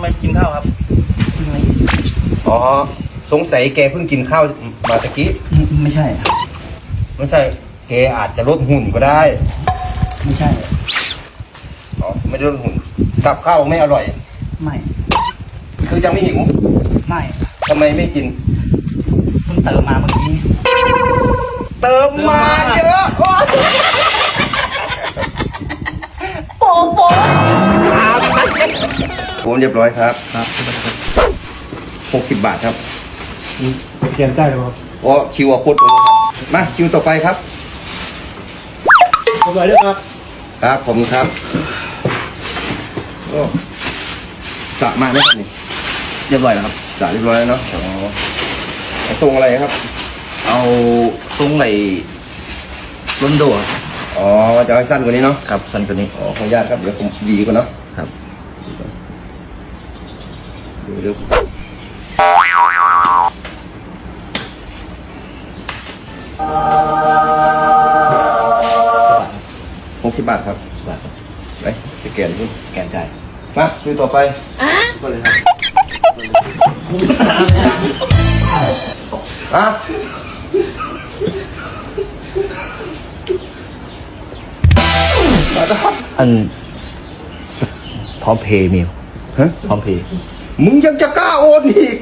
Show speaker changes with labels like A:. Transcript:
A: ำไมกินข้าวครับ
B: อ๋อ สงสัยแกเพิ่งกินข้าวมาตะกี้
C: ไม่ใช่
B: ไม่ใช่ แกอาจจะลดหุ่นก็ได้
C: ไม่ใช่
B: อ๋อ ไม่ได้ลดหุ่น กับข้าวไม่อร่อย
C: ไม่
B: คือยังไม่หิว
C: ไม่
B: ทำไมไม่กิน
C: เพิ่งเติมมาเมื่อกี้
B: เติมมาเยอะ ผมเรียบร้อยครับครับหกสิบบาทครับ
A: เขียนใจเลยครับ
B: โอ้คิวอาคุดครับมาคิวต่อไปครับ
A: ขอบคุณด้วยครับ
B: ครับผมครับโอ้สระมาไหมครับนี่
C: เรียบร้อยแล้วครับ
B: สระเรียบร้อยแล้วเนาะอ๋อเอาตรงอะไรครับ
C: เอาตรงไหลล้นโดครับ
B: อ๋อจะให้สั้นกว่านี้เนาะ
C: ครับสันตัวนี้
B: อ๋อขออนุญาตครับเดี๋ยวผมหวีก่อนเนาะ
C: ครับ
B: เดี๋ยวเดี๋ยวหกสิบบาทครับ
C: สวัสดีครับ
B: ไปสแกนขึ้น
C: แกนใจาย
B: มาคิวต่อไปก็เลยครับอะ
C: อันพร้อมเพย์มี
B: ฮะ
C: พร้อมเพย์
B: มึงยังจะกล้าโอนอีก